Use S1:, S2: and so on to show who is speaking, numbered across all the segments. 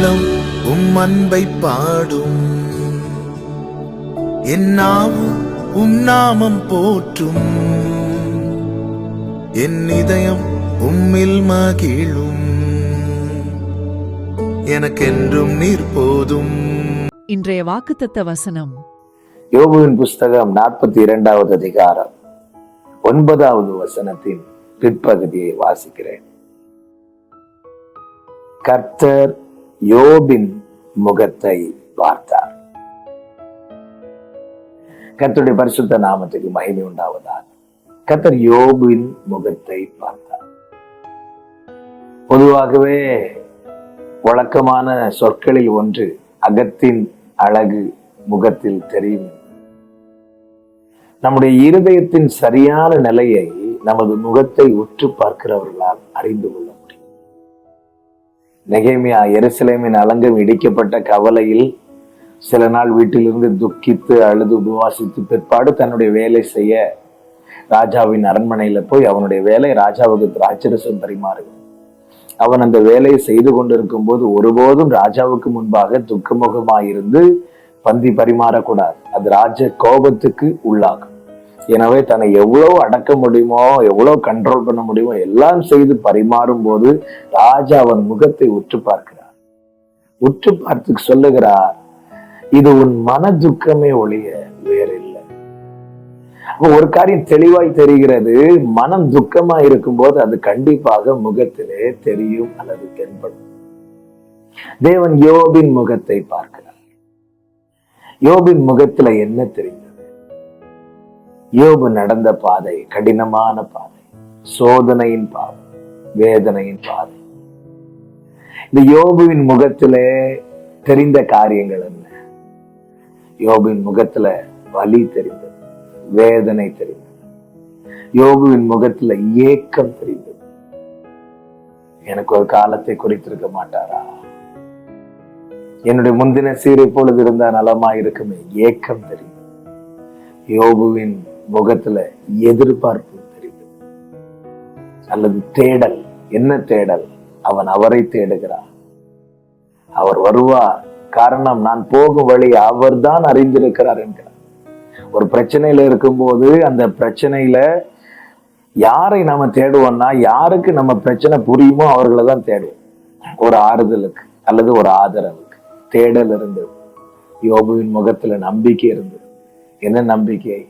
S1: உள்ளம் உம் அன்பை பாடும். என் நாவும் உம் நாமம் போற்றும். என் இதயம் உம்மில் மகிழும். எனக்கென்றும் நீர் போதும்.
S2: இன்றைய வாக்குத்தத்த வசனம்.
S3: யோபுவின் புஸ்தகம் நாற்பத்தி இரண்டாவது அதிகாரம் ஒன்பதாவது வசனத்தின் பிற்பகுதியை வாசிக்கிறேன். கர்த்தர் யோபின் முகத்தை பார்த்தார். கத்தருடைய பரிசுத்த நாமத்துக்கு மகிமை உண்டாவதால் கத்தர் யோபின் முகத்தை பார்த்தார். பொதுவாகவே வழக்கமான சொற்களில் ஒன்று அகத்தின் அழகு முகத்தில் தெரியும். நம்முடைய இருதயத்தின் சரியான நிலையை நமது முகத்தை உற்று பார்க்கிறவர்களால் அறிந்து கொள்ளும் நெகேமியா எருசலேமின் அலங்கம் இடிக்கப்பட்ட கவலையில் சில நாள் வீட்டிலிருந்து துக்கித்து அழுது உபவாசித்து பிற்பாடு தன்னுடைய வேலை செய்ய ராஜாவின் அரண்மனையில போய் அவனுடைய வேலை ராஜாவுக்கு திராட்சரசம் பரிமாறு அவன் அந்த வேலையை செய்து கொண்டிருக்கும் போது ஒருபோதும் ராஜாவுக்கு முன்பாக துக்கமுகமாயிருந்து பந்தி பரிமாறக்கூடாது. அது ராஜ கோபத்துக்கு உள்ளாகும். எனவே தன்னை எவ்வளவு அடக்க முடியுமோ எவ்வளவு கண்ட்ரோல் பண்ண முடியுமோ எல்லாம் செய்து பரிமாறும் போது ராஜா அவன் முகத்தை உற்று பார்க்கிறார். உற்று பார்த்து சொல்லுகிறார் இது உன் மன துக்கமே ஒழிய வேற இல்லை ஒரு காரியம் தெளிவாய் தெரிகிறது. மனம் துக்கமா இருக்கும்போது அது கண்டிப்பாக முகத்திலே தெரியும் அல்லது தென்படும். தேவன் யோபின் முகத்தை பார்க்கிறார். யோபின் முகத்துல என்ன தெரியும்? யோபு நடந்த பாதை கடினமான பாதை சோதனையின் பாதை வேதனையின் பாதை. இந்த யோபுவின் முகத்திலே தெரிந்த காரியங்கள் என்ன? யோபுவின் முகத்துல வலி தெரிந்தது வேதனை தெரிந்தது. யோபுவின் முகத்துல ஏக்கம் தெரிந்தது. எனக்கு ஒரு காலத்தை குறித்திருக்க மாட்டாரா? என்னுடைய முந்தின சீரை பொழுது இருந்தா நலமா இருக்குமே ஏக்கம் தெரியும் யோபுவின் முகத்துல எதிர்பார்ப்பு தெரியும் அல்லது தேடல் என்ன தேடல்? அவன் அவரை தேடுகிறான். அவர் வருவார். காரணம் நான் போகும் வழி அவர் தான் அறிந்திருக்கிறார் என்கிறார். ஒரு பிரச்சனையில இருக்கும்போது அந்த பிரச்சனையில யாரை நாம தேடுவோம்னா யாருக்கு நம்ம பிரச்சனை புரியுமோ அவர்களை தான் தேடுவோம். ஒரு ஆறுதலுக்கு அல்லது ஒரு ஆதரவுக்கு. தேடல் இருந்தது. யோபுவின் முகத்துல நம்பிக்கை இருந்தது. என்ன நம்பிக்கை?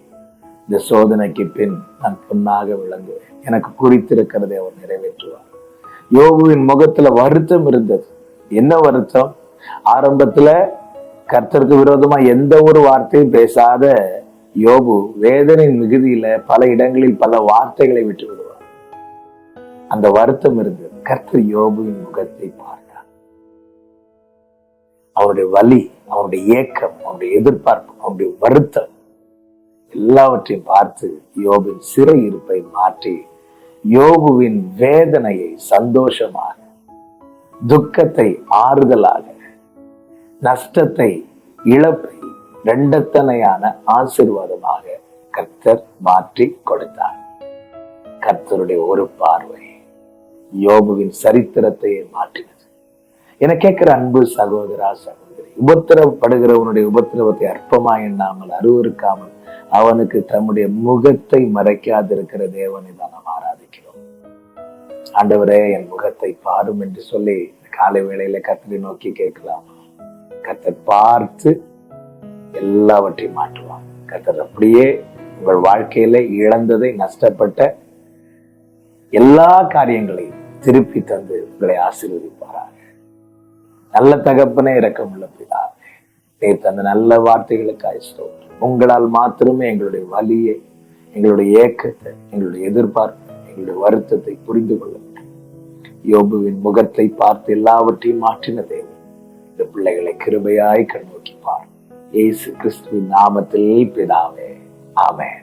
S3: இந்த சோதனைக்கு பின் நான் பொன்னாக விளங்குவேன். எனக்கு குறித்திருக்கிறதை அவர் நிறைவேற்றுவார். யோகுவின் முகத்துல வருத்தம் இருந்தது. என்ன வருத்தம்? ஆரம்பத்துல கர்த்தருக்கு விரோதமா எந்த ஒரு வார்த்தையும் பேசாத யோபு வேதனின் மிகுதியில பல இடங்களில் பல வார்த்தைகளை விட்டு விடுவார். அந்த வருத்தம் இருந்தது. கர்த்தர் யோபுவின் முகத்தை பார்த்தார். அவருடைய வலி அவருடைய ஏக்கம் அவருடைய எதிர்பார்ப்பு அவருடைய வருத்தம் எல்லாவற்றையும் பார்த்து யோபின் சிறை இருப்பை மாற்றி யோபுவின் வேதனையை சந்தோஷமாக துக்கத்தை ஆறுதலாக நஷ்டத்தை இழப்பை ரெண்டத்தனையான ஆசிர்வாதமாக கர்த்தர் மாற்றி கொடுத்தார். கர்த்தருடைய ஒரு பார்வை யோபுவின் சரித்திரத்தையே மாற்றினது. என கேட்கிற அன்பு சகோதரா சகோதரி உபத்திரப்படுகிறவனுடைய உபத்திரவத்தை அற்பமா எண்ணாமல் அருவருக்காமல் அவனுக்கு தம்முடைய முகத்தை மறைக்காதிருக்கிற தேவனை தான் நாம் ஆராதிக்கிறோம். ஆண்டவரே என் முகத்தை பாரும் என்று சொல்லி காலை வேளையில கத்தரை நோக்கி கேட்கலாம். கத்தர் பார்த்து எல்லாவற்றையும் மாற்றுவான் கத்தர் அப்படியே உங்கள் வாழ்க்கையில இழந்ததை நஷ்டப்பட்ட எல்லா காரியங்களையும் திருப்பி தந்து உங்களை ஆசீர்வதிப்பாராக. நல்ல தகப்பனே உள்ளது நேற்று நீர் தந்த நல்ல வார்த்தைகளுக்காய் ஸ்தோத்திரம். உங்களால் மாத்திரமே எங்களுடைய வலியை எங்களுடைய ஏக்கத்தை எங்களுடைய எதிர்பார்ப்பு எங்களுடைய வருத்தத்தை புரிந்து கொள்ள முடியும் யோபுவின் முகத்தை பார்த்து எல்லாவற்றையும் மாற்றின தேவன் இந்த பிள்ளைகளை கிருபையாய் கண்ணோக்கி பார். இயேசு கிறிஸ்துவின் நாமத்தில் பிதாவே. ஆமேன்.